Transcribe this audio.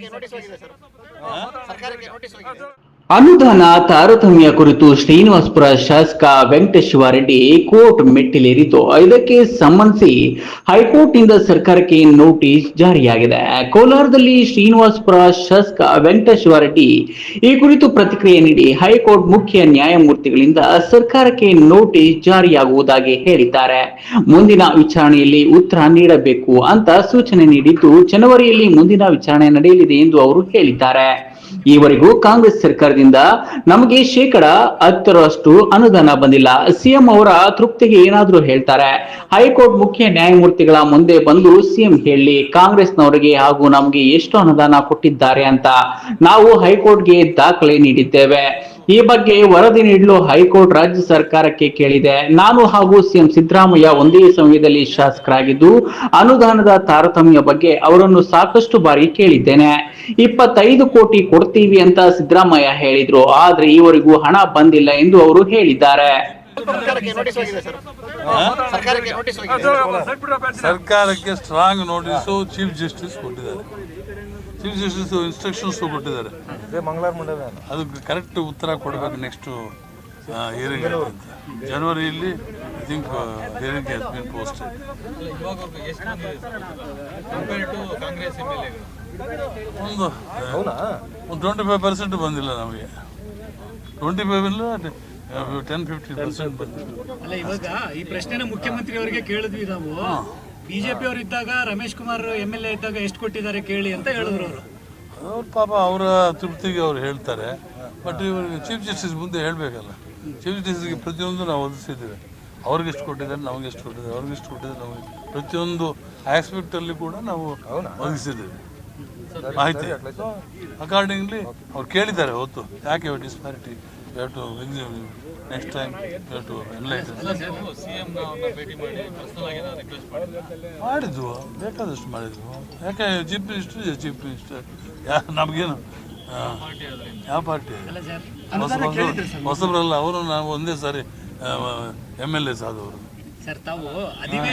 ಸರ್ಕಾರಕ್ಕೆ ನೋಟಿಸ್ ಹೋಗಿದೆ ಸರ್. ಸರ್ಕಾರಕ್ಕೆ ನೋಟಿಸ್ ಹೋಗಿದೆ. ಅನುದಾನ, ತಾರತಮ್ಯ ಕುರಿತು ಶ್ರೀನಿವಾಸಪುರ ಶಾಸಕ ವೆಂಕಟೇಶ್ವರರೆಡ್ಡಿ ಕೋರ್ಟ್ ಮೆಟ್ಟಿಲೇರಿತು ಇದಕ್ಕೆ ಸಂಬಂಧಿಸಿ ಹೈಕೋರ್ಟ್ನಿಂದ ಸರ್ಕಾರಕ್ಕೆ ನೋಟಿಸ್ ಜಾರಿಯಾಗಿದೆ. ಕೋಲಾರದಲ್ಲಿ ಶ್ರೀನಿವಾಸಪುರ ಶಾಸಕ ವೆಂಕಟೇಶ್ವರರೆಡ್ಡಿ ಈ ಕುರಿತು ಪ್ರತಿಕ್ರಿಯೆ ನೀಡಿ ಹೈಕೋರ್ಟ್ ಮುಖ್ಯ ನ್ಯಾಯಮೂರ್ತಿಗಳಿಂದ ಸರ್ಕಾರಕ್ಕೆ ನೋಟಿಸ್ ಜಾರಿಯಾಗುವುದಾಗಿ ಹೇಳಿದ್ದಾರೆ. ಮುಂದಿನ ವಿಚಾರಣೆಯಲ್ಲಿ ಉತ್ತರ ನೀಡಬೇಕು ಅಂತ ಸೂಚನೆ ನೀಡಿದ್ದು, ಜನವರಿಯಲ್ಲಿ ಮುಂದಿನ ವಿಚಾರಣೆ ನಡೆಯಲಿದೆ ಎಂದು ಅವರು ಹೇಳಿದ್ದಾರೆ. ಈವರೆಗೂ ಕಾಂಗ್ರೆಸ್ ಸರ್ಕಾರದಿಂದ ನಮಗೆ ಶೇಕಡ ಹತ್ತರಷ್ಟು ಅನುದಾನ ಬಂದಿಲ್ಲ. ಸಿಎಂ ಅವರ ತೃಪ್ತಿಗೆ ಏನಾದ್ರೂ ಹೇಳ್ತಾರೆ. ಹೈಕೋರ್ಟ್ ಮುಖ್ಯ ನ್ಯಾಯಮೂರ್ತಿಗಳ ಮುಂದೆ ಬಂದು ಸಿಎಂ ಹೇಳಿ, ಕಾಂಗ್ರೆಸ್ನವರಿಗೆ ಹಾಗೂ ನಮಗೆ ಎಷ್ಟು ಅನುದಾನ ಕೊಟ್ಟಿದ್ದಾರೆ ಅಂತ ನಾವು ಹೈಕೋರ್ಟ್ಗೆ ದಾಖಲೆ ನೀಡಿದ್ದೇವೆ. ಈ ಬಗ್ಗೆ ವರದಿ ನೀಡಲು ಹೈಕೋರ್ಟ್ ರಾಜ್ಯ ಸರ್ಕಾರಕ್ಕೆ ಕೇಳಿದೆ. ನಾನು ಹಾಗೂ ಸಿಎಂ ಸಿದ್ದರಾಮಯ್ಯ ಒಂದೇ ಸಮಯದಲ್ಲಿ ಶಾಸಕರಾಗಿದ್ದು, ಅನುದಾನದ ತಾರತಮ್ಯ ಬಗ್ಗೆ ಅವರನ್ನು ಸಾಕಷ್ಟು ಬಾರಿ ಕೇಳಿದ್ದೇನೆ. ಇಪ್ಪತ್ತೈದು ಕೋಟಿ ಕೊಡ್ತೀವಿ ಅಂತ ಸಿದ್ದರಾಮಯ್ಯ ಹೇಳಿದ್ರು. ಆದ್ರೆ ಈವರೆಗೂ ಹಣ ಬಂದಿಲ್ಲ ಎಂದು ಅವರು ಹೇಳಿದ್ದಾರೆ. ಸರ್ಕಾರಕ್ಕೆ ನೋಟಿಸ್ ಹೋಗಿದೆ ಸರ್ಕಾರಕ್ಕೆ notice strong notice chief justice ಕೊಟ್ಟಿದ್ದಾರೆ. ಚೀಫ್ ಜಸ್ಟಿಸ್ ಇನ್ಸ್ಟ್ರಕ್ಷನ್ಸ್ ಕೊಟ್ಟಿದ್ದಾರೆ ಅದಕ್ಕೆ ಕರೆಕ್ಟ್ ಉತ್ತರ ಕೊಡಬೇಕು ನೆಕ್ಸ್ಟು ಹಿಯರಿಂಗ್ ಜನವರಿಯಲ್ಲಿ I think hearing has been post ಒಂದು ಒಂದು ಟ್ವೆಂಟಿ ಫೈವ್ ಪರ್ಸೆಂಟ್ ಬಂದಿಲ್ಲ ನಮಗೆ. ಟ್ವೆಂಟಿ ಫೈವ್ ಇಲ್ಲ ಟೆನ್ ಫಿಫ್ಟಿ ಪರ್ಸೆಂಟ್ ಬಂದಿಲ್ಲ ಅಲ್ಲ ಇವಾಗ ಈ ಪ್ರಶ್ನೆನ ಮುಖ್ಯಮಂತ್ರಿ ಅವರಿಗೆ ಕೇಳಿದ್ವಿ ನಾವು. ಬಿಜೆಪಿ ಅವರು ಇದ್ದಾಗ Ramesh Kumar M L A ಇದ್ದಾಗ ಎಷ್ಟು ಕೊಟ್ಟಿದ್ದಾರೆ ಕೇಳಿ ಅಂತ ಹೇಳಿದ್ರು ಅವರು. ಅವ್ರ ಪಾಪ ಅವರ ತೃಪ್ತಿಗೆ ಅವ್ರು ಹೇಳ್ತಾರೆ. ಬಟ್ ಇವ್ರಿಗೆ ಚೀಫ್ ಜಸ್ಟಿಸ್ ಮುಂದೆ ಹೇಳಬೇಕಲ್ಲ. ಚೀಫ್ ಜಸ್ಟಿಸ್ಗೆ ಪ್ರತಿಯೊಂದು ನಾವು ಒದಿಸಿದ್ದೇವೆ ಅವ್ರಿಗೆ ಎಷ್ಟು ಕೊಟ್ಟಿದ್ದಾರೆ ನಮಗೆ ಎಷ್ಟು ಕೊಟ್ಟಿದ್ದಾರೆ ಅವ್ರಿಗೆ ಎಷ್ಟು ಕೊಟ್ಟಿದ್ದಾರೆ ನಮಗೆ ಪ್ರತಿಯೊಂದು ಆಸ್ಪೆಕ್ಟಲ್ಲಿ ಕೂಡ ನಾವು ಒದಗಿಸಿದ್ದೇವೆ ಮಾಹಿತಿ. ಅಕಾರ್ಡಿಂಗ್ಲಿ ಅವ್ರು ಕೇಳಿದ್ದಾರೆ ಹೊತ್ತು ಯಾಕೆ disparity to next time to ಮಾಡಿದ್ವು. ಬೇಕಾದಷ್ಟು ಮಾಡಿದ್ವು. ಯಾಕೆ ಚೀಫ್ ಮಿನಿಸ್ಟರ್ ಇದೆ ಚೀಫ್ ಮಿನಿಸ್ಟರ್ ಯಾ ನಮಗೇನು? ಆ, ಯಾವ ಪಾರ್ಟಿ ಹೊಸ ಹೊಸಬ್ರಲ್ಲ ಅವರು ನಾವು ಒಂದೇ ಸಾರಿ ಎಂ ಎಲ್ ಎಸ್ ಆದವರು. ಸರ್ ತಾವು ಅಧಿವೇಶನ